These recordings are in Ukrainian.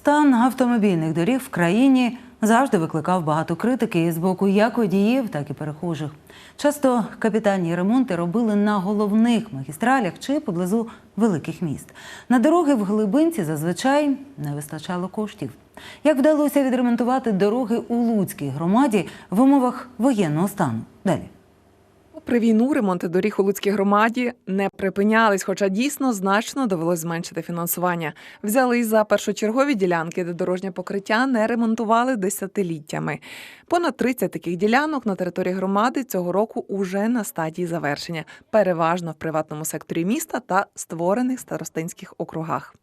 Стан автомобільних доріг в країні завжди викликав багато критики і з боку як водіїв, так і перехожих. Часто капітальні ремонти робили на головних магістралях чи поблизу великих міст. На дороги в глибинці зазвичай не вистачало коштів. Як вдалося відремонтувати дороги у Луцькій громаді в умовах воєнного стану? Далі. Попри війну, ремонти доріг у Луцькій громаді не припинялись, хоча дійсно значно довелось зменшити фінансування. Взялись за першочергові ділянки, де дорожнє покриття не ремонтували десятиліттями. Понад 30 таких ділянок на території громади цього року уже на стадії завершення, переважно в приватному секторі міста та створених старостинських округах.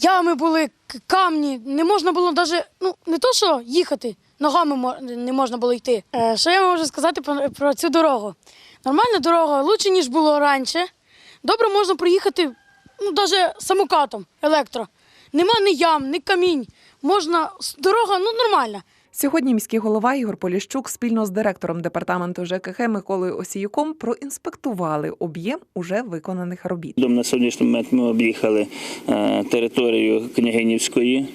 Ями були, камні, не можна було навіть, ну, не то що їхати, ногами не можна було йти. Е, Що я можу сказати про, про цю дорогу? Нормальна дорога, краще, ніж було раніше. Добре можна проїхати ну, навіть самокатом електро. Нема ні ям, ні камінь. Можна, дорога ну, нормальна. Сьогодні міський голова Ігор Поліщук спільно з директором департаменту ЖКХ Миколою Осіюком проінспектували об'єм уже виконаних робіт. На сьогоднішній момент ми об'їхали е, територію Княгинівської.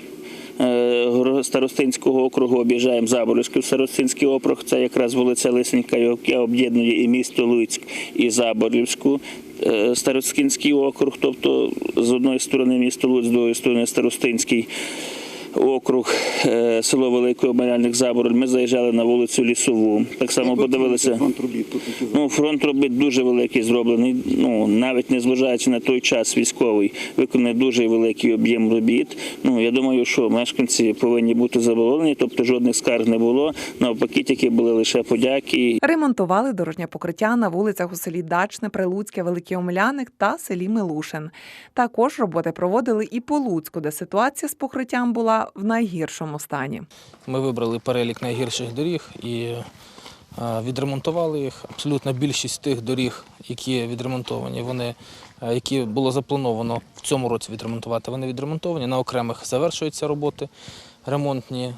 Е, Старостинського округу об'їжджаємо Заборівський Старостинський округ. Це якраз вулиця Лисенька, яка об'єднує і місто Луцьк, і Заболівську. е, Старостинський округ, тобто з одної сторони місто Луцьк, з другої сторони Старостинський округ, е, село Великий Обманяльник Забороль. Ми заїжджали на вулицю Лісову. Так само подивилися. Фронт робіт Ну, фронт робить дуже великий зроблений. Ну навіть не зважаючи на той час військовий, виконає дуже великий об'єм робіт. Ну я думаю, що мешканці повинні бути задоволені, тобто жодних скарг не було. Навпаки, тільки були лише подяки. Ремонтували дорожнє покриття на вулицях у селі Дачне, Прилуцьке, Великий Омеляник та селі Милушин. Також роботи проводили і по Луцьку, де ситуація з покриттям була в найгіршому стані. Ми вибрали перелік найгірших доріг і е, відремонтували їх. Абсолютно більшість тих доріг, які відремонтовані, вони, е, які було заплановано в цьому році відремонтувати, вони відремонтовані. На окремих завершуються роботи ремонтні.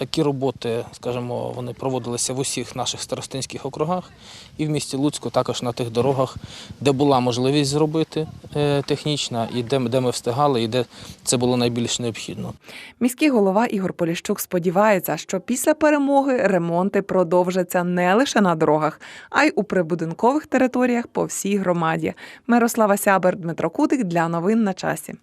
Такі роботи, скажімо, вони проводилися в усіх наших старостинських округах і в місті Луцьку також на тих дорогах, де була можливість зробити е, технічна, і де, де ми встигали, і де це було найбільш необхідно. Міський голова Ігор Поліщук сподівається, що після перемоги ремонти продовжаться не лише на дорогах, а й у прибудинкових територіях по всій громаді. Мирослава Сябер, Дмитро Кудик для новин на часі.